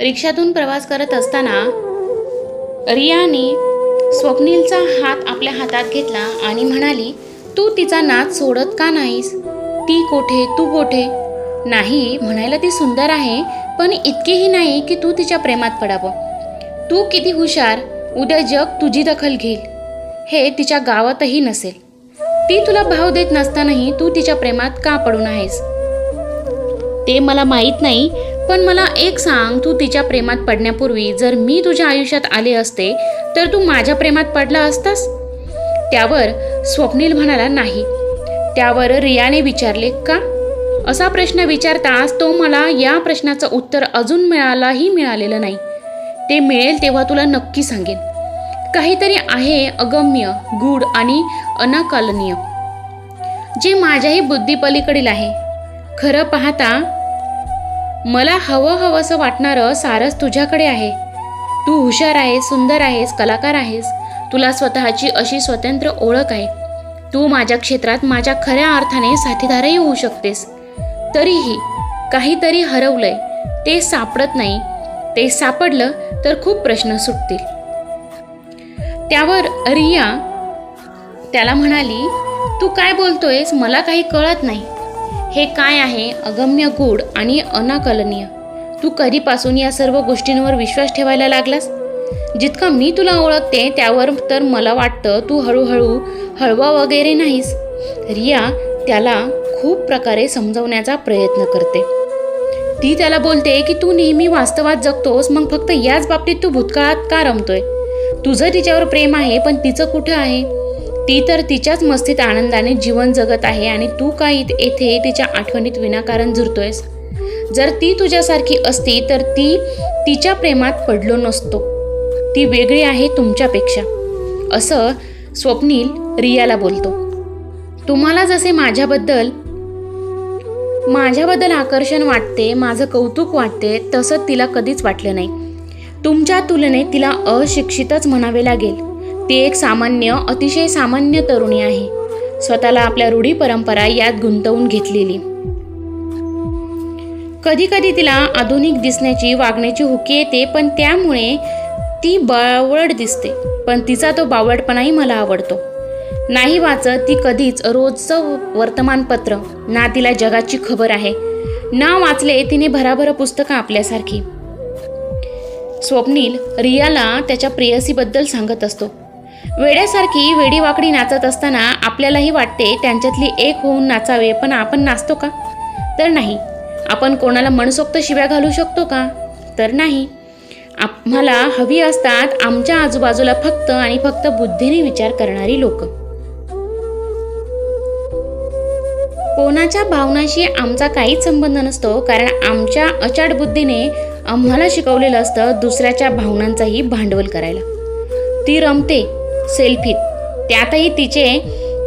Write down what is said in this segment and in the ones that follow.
रिक्षातून प्रवास करत असताना रियाने स्वप्नीलचा हात आपल्या हातात घेतला आणि म्हणाली तू तिचा नाच सोडत का नाहीस? ती कोठे? तू कोठे? नाही म्हणायला ती सुंदर आहे पण इतकीही नाही की तू तिच्या प्रेमात पडावं. तू किती हुशार उद्या जग तुझी दखल घेईल. हे तिच्या गावातही नसेल. ती तुला भाव देत नसतानाही तू तिच्या प्रेमात का पडून आहेस? ते मला माहीत नाही पण मला एक सांग तू तिच्या प्रेमात पडण्यापूर्वी जर मी तुझ्या आयुष्यात आले असते तर तू माझ्या प्रेमात पडला असतास? त्यावर स्वप्नील म्हणाला नाही. त्यावर रियाने विचारले का? असा प्रश्न विचारताच तो मला या प्रश्नाचं उत्तर अजून मिळालाही मिळालेलं नाही. ते मिळेल तेव्हा तुला नक्की सांगेन. काहीतरी आहे अगम्य गूढ आणि अनाकलनीय जे माझ्याही बुद्धीपलीकडील आहे. खरं पाहता मला हवं हवंसं वाटणारं सारस तुझ्याकडे आहे. तू हुशार आहेस सुंदर आहेस कलाकार आहेस. तुला स्वतःची अशी स्वतंत्र ओळख आहे. तू माझ्या क्षेत्रात माझ्या खऱ्या अर्थाने साथीदारही होऊ शकतेस. तरीही काहीतरी हरवलंय. ते सापडत नाही. ते सापडलं तर खूप प्रश्न सुटतील. त्यावर रिया त्याला म्हणाली तू काय बोलतोयस? मला काही कळत नाही. हे काय आहे अगम्य गूढ आणि अनाकलनीय? तू कधीपासून या सर्व गोष्टींवर विश्वास ठेवायला लागलास? जितका मी तुला ओळखते त्यावर तर मला वाटतं तू हळूहळू हळवा वगैरे नाहीस. रिया त्याला खूप प्रकारे समजवण्याचा प्रयत्न करते. ती त्याला बोलते की तू नेहमी वास्तवात जगतोस मग फक्त याच बाबतीत तू भूतकाळात का रमतोय? तुझं तिच्यावर प्रेम आहे पण तिचं कुठं आहे? ती तर तिच्याच मस्तीत आनंदाने जीवन जगत आहे आणि तू काय येथे तिच्या आठवणीत विनाकारण झुरतोयस? जर ती तुझ्यासारखी असती तर ती तिच्या प्रेमात पडलो नसतो. ती वेगळी आहे तुमच्यापेक्षा. असं स्वप्नील रियाला बोलतो. तुम्हाला जसे माझ्याबद्दल माझ्याबद्दल आकर्षण वाटते माझं कौतुक वाटते तसं तिला कधीच वाटलं नाही. तुमच्या तुलनेत तिला अशिक्षितच म्हणावे लागेल. ती एक सामान्य अतिशय सामान्य तरुणी आहे. स्वतःला आपल्या रूढी परंपरा यात गुंतवून घेतलेली. कधी कधी तिला आधुनिक दिसण्याची वागण्याची हुकी येते पण त्यामुळे ती बावळट दिसते पण तिचा तो बावळटपणाही मला आवडतो. नाही वाचत ती कधीच रोजचं वर्तमानपत्र ना तिला जगाची खबर आहे ना वाचले तिने भराभर पुस्तकं आपल्यासारखी. स्वप्नील रियाला त्याच्या प्रेयसीबद्दल सांगत असतो. वेड्यासारखी वेडीवाकडी नाचत असताना आपल्यालाही वाटते त्यांच्यातली एक होऊन नाचावे पण आपण नाचतो का? तर नाही. आपण कोणाला मनसोक्त शिव्या घालू शकतो का? तर नाही. आम्हाला हवी असतात आमच्या आजूबाजूला फक्त आणि फक्त बुद्धीने विचार करणारी लोक. कोणाच्या भावनाशी आमचा काहीच संबंध नसतो कारण आमच्या अचाट बुद्धीने आम्हाला शिकवलेलं असतं दुसऱ्याच्या भावनांचाही भांडवल करायला. ती रमते. सेल्फीत त्यातही तिचे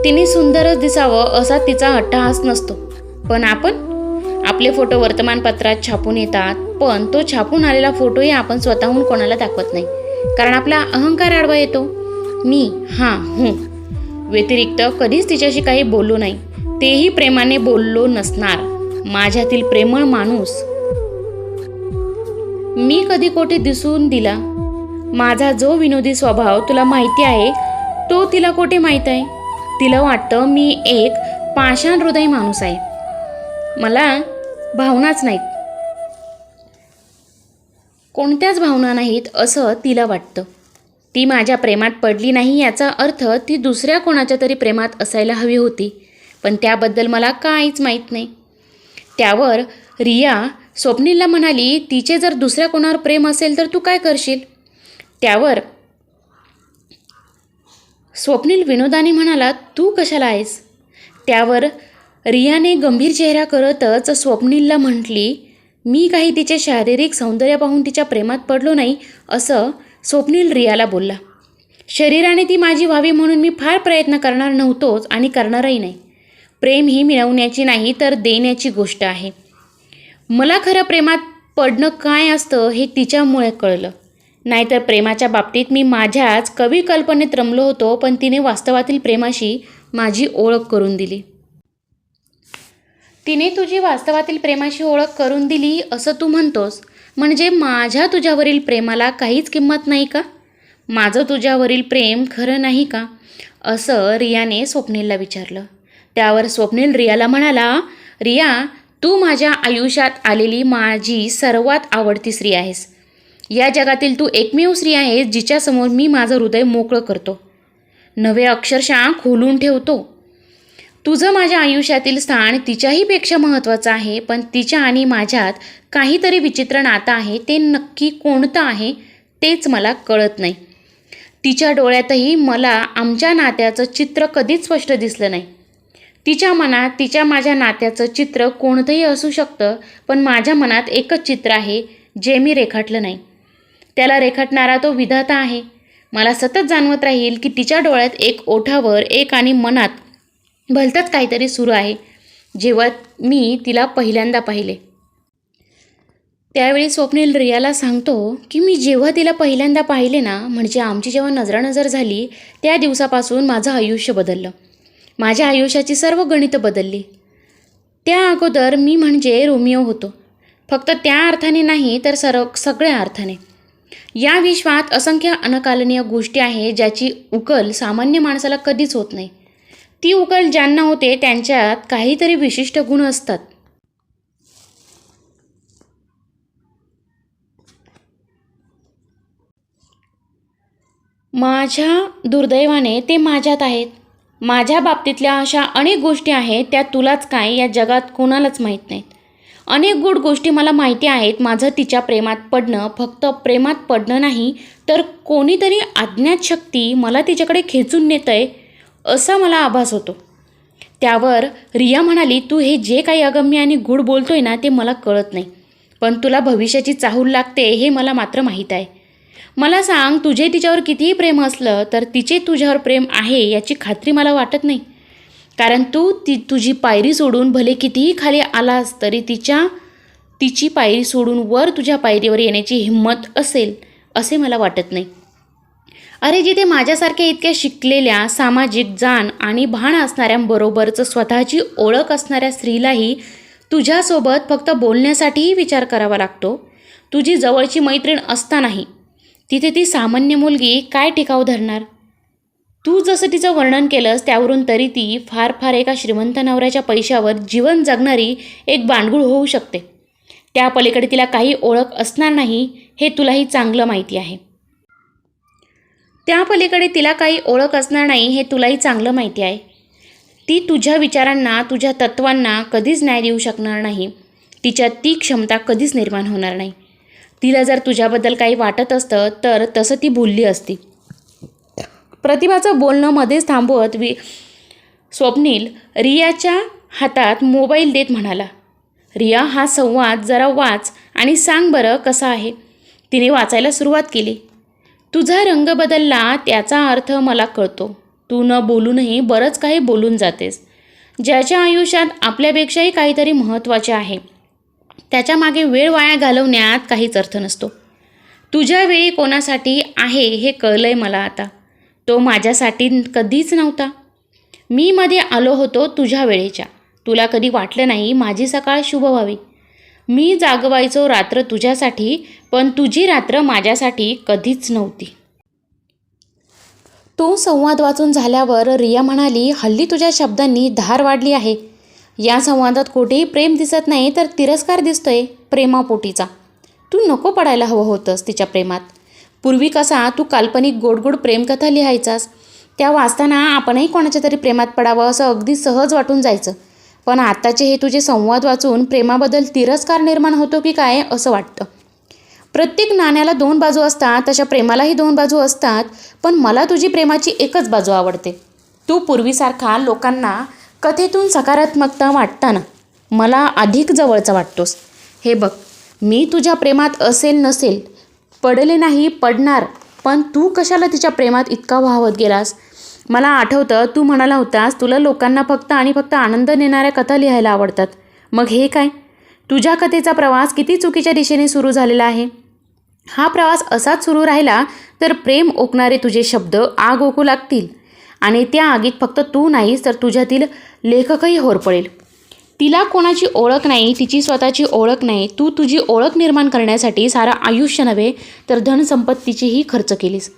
तिने सुंदरच दिसावं असा तिचा अट्टहास नसतो. पण आपण आपले फोटो वर्तमानपत्रात छापून येतात. पण तो छापून आलेला फोटोही आपण स्वतःहून कोणाला दाखवत नाही. कारण आपला अहंकार आडवा येतो. मी हां हूं. व्यतिरिक्त कधीच तिच्याशी काही बोललो नाही. तेही प्रेमाने बोललो नसणार. माझ्यातील प्रेमळ माणूस. मी कधी कोठे दिसून दिला? माझा जो विनोदी स्वभाव तुला माहिती आहे तो तिला कोठे माहीत आहे? तिला वाटतं मी एक पाषाण हृदय माणूस आहे. मला भावनाच नाहीत. कोणत्याच भावना नाहीत असं तिला वाटतं. ती माझ्या प्रेमात पडली नाही याचा अर्थ ती दुसऱ्या कोणाच्या तरी प्रेमात असायला हवी होती पण त्याबद्दल मला काहीच माहीत नाही. त्यावर रिया स्वप्नीलला म्हणाली तिचे जर दुसऱ्या कोणावर प्रेम असेल तर तू काय करशील? त्यावर स्वप्नील विनोदाने म्हणाला तू कशाला आहेस? त्यावर रियाने गंभीर चेहरा करतच स्वप्नीलला म्हटली मी काही तिचे शारीरिक सौंदर्य पाहून तिच्या प्रेमात पडलो नाही असं स्वप्नील रियाला बोलला. शरीराने ती माझी व्हावी म्हणून मी फार प्रयत्न करणार नव्हतोच आणि करणारही नाही. प्रेम ही मिळवण्याची नाही तर देण्याची गोष्ट आहे. मला खरं प्रेमात पडणं काय असतं हे तिच्यामुळे कळलं. नाहीतर प्रेमाच्या बाबतीत मी माझ्याच कवी कल्पनेत रमलो होतो पण तिने वास्तवातील प्रेमाशी माझी ओळख करून दिली. तिने तुझी वास्तवातील प्रेमाशी ओळख करून दिली असं तू म्हणतोस. म्हणजे माझ्या तुझ्यावरील प्रेमाला काहीच किंमत नाही का? माझं तुझ्यावरील प्रेम खरं नाही का? असं रियाने स्वप्नीलला विचारलं. त्यावर स्वप्नील रियाला म्हणाला रिया तू माझ्या आयुष्यात आलेली माझी सर्वात आवडती स्त्री आहेस. या जगातील तू एकमेव स्त्री आहेस जिच्यासमोर मी माझं हृदय मोकळं करतो. नवे अक्षरशः खोलून ठेवतो. तुझं माझ्या आयुष्यातील स्थान तिच्याही पेक्षा महत्त्वाचं आहे पण तिच्या आणि माझ्यात काहीतरी विचित्र नातं आहे ते नक्की कोणतं आहे तेच मला कळत नाही. तिच्या डोळ्यातही मला आमच्या नात्याचं चित्र कधीच स्पष्ट दिसलं नाही. तिच्या मनात तिच्या माझ्या नात्याचं चित्र कोणतंही असू शकतं पण माझ्या मनात एकच चित्र आहे जे मी रेखाटलं नाही. त्याला रेखाटणारा तो विधाता आहे. मला सतत जाणवत राहील की तिच्या डोळ्यात एक ओठावर एक आणि मनात भलतंच काहीतरी सुरू आहे. जेव्हा मी तिला पहिल्यांदा पाहिले. त्यावेळी स्वप्नील रियाला सांगतो की मी जेव्हा तिला पहिल्यांदा पाहिले ना म्हणजे आमची जेव्हा नजरानजर झाली त्या दिवसापासून माझं आयुष्य बदललं. माझ्या आयुष्याची सर्व गणितं बदलली. त्या अगोदर मी म्हणजे रोमिओ होतो. फक्त त्या अर्थाने नाही तर सर्व सगळ्या अर्थाने. या विश्वात असंख्य अनकालनीय गोष्टी आहेत ज्याची उकल सामान्य माणसाला कधीच होत नाही. ती उकल ज्यांना होते त्यांच्यात काहीतरी विशिष्ट गुण असतात. माझ्या दुर्दैवाने ते माझ्यात आहेत. माझ्या बाबतीतल्या अशा अनेक गोष्टी आहेत त्या तुलाच काय या जगात कोणालाच माहीत नाहीत. अनेक गोड गोष्टी मला माहिती आहेत. माझं तिच्या प्रेमात पडणं फक्त प्रेमात पडणं नाही तर कोणीतरी अज्ञात शक्ती मला तिच्याकडे खेचून नेत आहे असा मला आभास होतो. त्यावर रिया म्हणाली तू हे जे काही अगम्य आणि गुड बोलतोय ना ते मला कळत नाही. पण तुला भविष्याची चाहूल लागते हे मला मात्र माहीत आहे. मला सांग तुझे तिच्यावर कितीही प्रेम असलं तर तिचे तुझ्यावर प्रेम आहे याची खात्री मला वाटत नाही. कारण तू ती तुझी पायरी सोडून भले कितीही खाली आलास तरी तिच्या तिची पायरी सोडून वर तुझ्या पायरीवर येण्याची हिंमत असेल असे मला वाटत नाही. अरे जिथे माझ्यासारख्या इतक्या शिकलेल्या सामाजिक जाण आणि भान असणाऱ्यांबरोबरचं स्वतःची ओळख असणाऱ्या स्त्रीलाही तुझ्यासोबत फक्त बोलण्यासाठीही विचार करावा लागतो. तुझी जवळची मैत्रीण असतानाही. तिथे ती सामान्य मुलगी काय टिकाव धरणार? तू जसं तिचं वर्णन केलंस त्यावरून तरी ती फार फार एका श्रीमंत नवऱ्याच्या पैशावर जीवन जगणारी एक बांडगुळ होऊ शकते. त्या पलीकडे तिला काही ओळख असणार नाही हे तुलाही चांगलं माहिती आहे. त्या पलीकडे तिला काही ओळख असणार नाही हे तुलाही चांगलं माहिती आहे. ती तुझ्या विचारांना तुझ्या तत्वांना कधीच न्याय देऊ शकणार नाही. तिच्यात ती क्षमता कधीच निर्माण होणार नाही. तिला जर तुझ्याबद्दल काही वाटत असतं तर तसं ती बोलली असती. प्रतिभाचं बोलणं मध्येच थांबवत वि स्वप्नील रियाच्या हातात मोबाईल देत म्हणाला रिया हा संवाद जरा वाच आणि सांग बरं कसा आहे. तिने वाचायला सुरुवात केली तुझा रंग बदलला त्याचा अर्थ मला कळतो. तू न बोलूनही बरंच काही बोलून जातेस. ज्याच्या आयुष्यात आपल्यापेक्षाही काहीतरी महत्त्वाचे आहे त्याच्यामागे वेळ वाया घालवण्यात काहीच अर्थ नसतो. तुझ्या वेळी कोणासाठी आहे हे कळलं आहे मला आता. तो माझ्यासाठी कधीच नव्हता. मी मध्ये आलो होतो तुझ्या वेळेच्या. तुला कधी वाटलं नाही माझी सकाळ शुभ व्हावी. मी जागवायचो रात्र तुझ्यासाठी पण तुझी रात्र माझ्यासाठी कधीच नव्हती. तो संवाद वाचून झाल्यावर रिया म्हणाली हल्ली तुझ्या शब्दांनी धार वाढली आहे. या संवादात कुठेही प्रेम दिसत नाही तर तिरस्कार दिसतोय प्रेमापोटीचा. तू नको पडायला हवं होतंस तिच्या प्रेमात. पूर्वी कसा तू काल्पनिक गोडगोड प्रेमकथा लिहायचास त्या वाचताना आपणही कोणाच्या तरी प्रेमात पडावं असं अगदी सहज वाटून जायचं. पण आत्ताचे हे तुझे संवाद वाचून प्रेमाबद्दल तिरस्कार निर्माण होतो की काय असं वाटतं? प्रत्येक नाण्याला दोन बाजू असतात तशा प्रेमालाही दोन बाजू असतात पण मला तुझी प्रेमाची एकच बाजू आवडते. तू पूर्वीसारखा लोकांना कथेतून सकारात्मकता वाटताना मला अधिक जवळचा वाटतोस. हे बघ मी तुझ्या प्रेमात असेल नसेल पडले नाही पडणार. पण तू कशाला तिच्या प्रेमात इतका वाहवत गेलास? मला आठवतं तू म्हणाला होतास तुला लोकांना फक्त आणि फक्त आनंद नेणाऱ्या कथा लिहायला आवडतात. मग हे काय? तुझ्या कथेचा प्रवास किती चुकीच्या दिशेने सुरू झालेला आहे? हा प्रवास असाच सुरू राहिला तर प्रेम ओकणारे तुझे शब्द आग ओकू लागतील. आणि त्या आगीत फक्त तू नाहीस तर तुझ्यातील लेखकही होरपळेल. तिला कोणाची ओळख नाही तिची स्वतःची ओळख नाही तू तुझी ओळख निर्माण करण्यासाठी सारं आयुष्य नव्हे तर धनसंपत्तीचीही खर्च केलीस.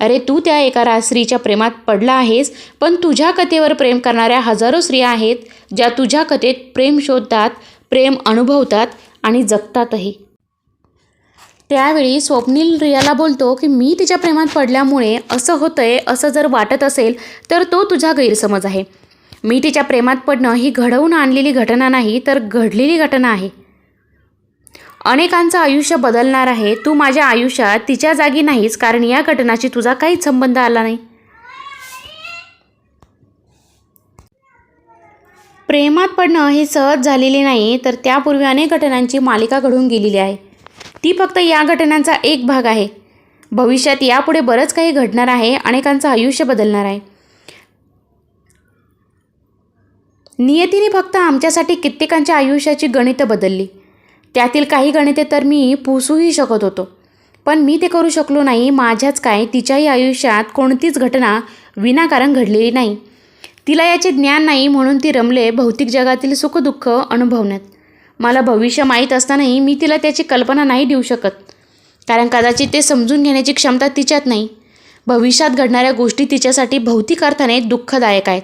अरे तू त्या एका स्त्रीच्या प्रेमात पडला आहेस पण तुझ्या कथेवर प्रेम करणाऱ्या हजारो स्त्रिया आहेत ज्या तुझ्या कथेत प्रेम शोधतात प्रेम अनुभवतात आणि जगतातही. त्यावेळी स्वप्नील रियाला बोलतो की मी तिच्या प्रेमात पडल्यामुळे असं होतंय असं जर वाटत असेल तर तो तुझा गैरसमज आहे. मी तिच्या प्रेमात पडणं ही घडवून आणलेली घटना नाही तर घडलेली घटना आहे. अनेकांचं आयुष्य बदलणार आहे. तू माझ्या आयुष्यात तिच्या जागी नाहीस कारण या घटनाशी तुझा काहीच संबंध आला नाही. प्रेमात पडणं हे सहज झालेले नाही तर त्यापूर्वी अनेक घटनांची मालिका घडून गेलेली आहे. ती फक्त या घटनांचा एक भाग आहे. भविष्यात यापुढे बरंच काही घडणार आहे अनेकांचं आयुष्य बदलणार आहे. नियतीने फक्त आमच्यासाठी कित्येकांच्या आयुष्याची गणितं बदलली. त्यातील काही गणिते तर मी पुसूही शकत होतो. पण मी ते करू शकलो नाही माझ्याच काय तिच्याही आयुष्यात कोणतीच घटना विनाकारण घडलेली नाही. तिला याचे ज्ञान नाही म्हणून ती रमले भौतिक जगातील सुखदुःख अनुभवण्यात. मला भविष्य माहीत असतानाही मी तिला त्याची कल्पना नाही देऊ शकत. कारण कदाचित ते समजून घेण्याची क्षमता तिच्यात नाही. भविष्यात घडणाऱ्या गोष्टी तिच्यासाठी भौतिक अर्थाने दुःखदायक आहेत.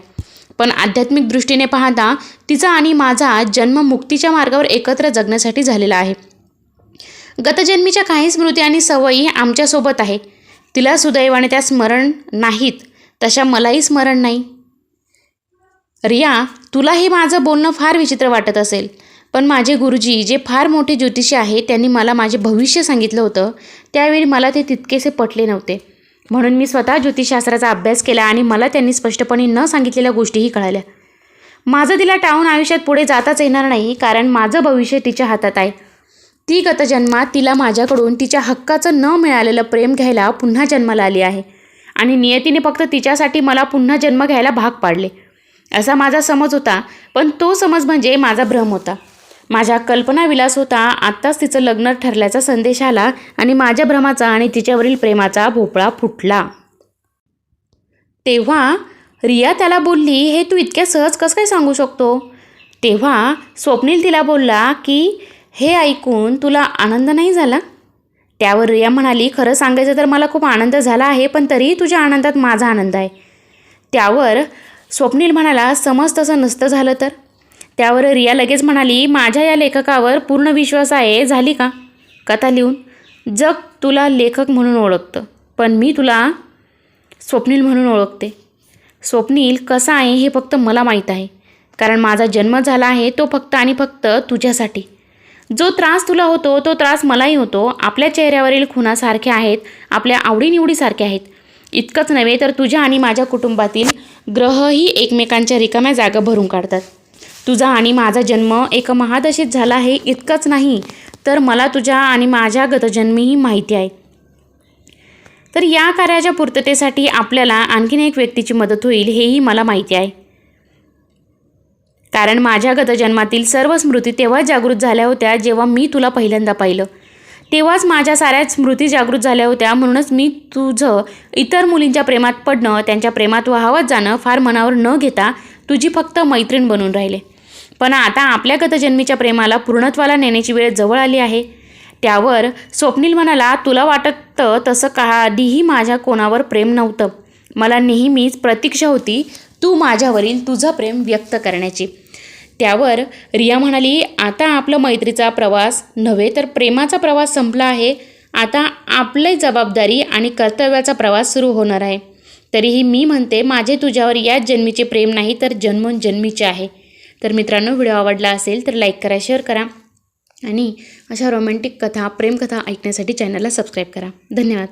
पण आध्यात्मिक दृष्टीने पाहता तिचा आणि माझा जन्म मुक्तीच्या मार्गावर एकत्र जगण्यासाठी झालेला आहे. गतजन्मीच्या काही स्मृती आणि सवयी आमच्यासोबत आहे. तिला सुदैवाने त्या स्मरण नाहीत तशा मलाही स्मरण नाही. रिया तुला हे माझं बोलणं फार विचित्र वाटत असेल पण माझे गुरुजी जे फार मोठे ज्योतिषी आहेत त्यांनी मला माझे भविष्य सांगितलं होतं. त्यावेळी मला ते तितकेसे पटले नव्हते. म्हणून मी स्वतः ज्योतिषशास्त्राचा अभ्यास केला आणि मला त्यांनी स्पष्टपणे न सांगितलेल्या गोष्टीही कळाल्या. माझं तिला टाळून आयुष्यात पुढे जाताच येणार नाही कारण माझं भविष्य तिच्या हातात आहे. ती गतजन्मात तिला माझ्याकडून तिच्या हक्काचं न मिळालेलं प्रेम घ्यायला पुन्हा जन्माला आली आहे. आणि नियतीने फक्त तिच्यासाठी मला पुन्हा जन्म घ्यायला भाग पाडले. असा माझा समज होता पण तो समज म्हणजे माझा भ्रम होता. माझ्या कल्पनाविलास होता आत्ताच तिचं लग्न ठरल्याचा संदेश आला आणि माझ्या भ्रमाचा आणि तिच्यावरील प्रेमाचा भोपळा फुटला. तेव्हा रिया त्याला बोलली हे तू इतक्या सहज कसं काय सांगू शकतो? तेव्हा स्वप्नील तिला बोलला की हे ऐकून तुला आनंद नाही झाला? त्यावर रिया म्हणाली खरं सांगायचं तर मला खूप आनंद झाला आहे पण तरीही तुझ्या आनंदात माझा आनंद आहे. त्यावर स्वप्नील म्हणाला समज तसं नसतं झालं तर? त्यावर रिया लगेच म्हणाली माझ्या या लेखकावर पूर्ण विश्वास आहे झाली का? कथा लिहून जग तुला लेखक म्हणून ओळखतं पण मी तुला स्वप्नील म्हणून ओळखते. स्वप्नील कसा आहे हे फक्त मला माहीत आहे कारण माझा जन्म झाला आहे तो फक्त आणि फक्त तुझ्यासाठी. जो त्रास तुला होतो तो त्रास मलाही होतो. आपल्या चेहऱ्यावरील खुणा आहेत आपल्या आवडीनिवडीसारख्या आहेत. इतकंच नव्हे तर तुझ्या आणि माझ्या कुटुंबातील ग्रहही एकमेकांच्या रिकाम्या जागा भरून काढतात. तुझा आणि माझा जन्म एक महादशेत झाला आहे इतकंच नाही तर मला तुझ्या आणि माझ्या गतजन्मीही माहिती आहे. तर या कार्याच्या पूर्ततेसाठी आपल्याला आणखीन एक व्यक्तीची मदत होईल हेही मला माहिती आहे. कारण माझ्या गतजन्मातील सर्व स्मृती तेव्हा जागृत झाल्या होत्या जेव्हा मी तुला पहिल्यांदा पाहिलं. तेव्हाच माझ्या साऱ्या स्मृती जागृत झाल्या होत्या म्हणूनच मी तुझं इतर मुलींच्या प्रेमात पडणं त्यांच्या प्रेमात वाहवत जाणं फार मनावर न घेता तुझी फक्त मैत्रीण बनून राहिले. पण आता आपल्या गतजन्मीच्या प्रेमाला पूर्णत्वाला नेण्याची वेळ जवळ आली आहे. त्यावर स्वप्नील म्हणाला तुला वाटतं तसं कधीही माझ्या कोणावर प्रेम नव्हतं. मला नेहमीच प्रतीक्षा होती तू माझ्यावरील तुझं प्रेम व्यक्त करण्याची. त्यावर रिया म्हणाली आता आपला मैत्रीचा प्रवास नव्हे तर प्रेमाचा प्रवास संपला आहे. आता आपली जबाबदारी आणि कर्तव्याचा प्रवास सुरू होणार आहे. तरीही मी म्हणते माझे तुझ्यावर याच जन्मीचे प्रेम नाही तर जन्मोनजन्मीचे आहे. तर मित्रांनो व्हिडिओ आवडला असेल तर लाईक करा शेअर करा आणि अशा रोमॅन्टिक कथा प्रेमकथा ऐकण्यासाठी चॅनलला सबस्क्राईब करा. धन्यवाद.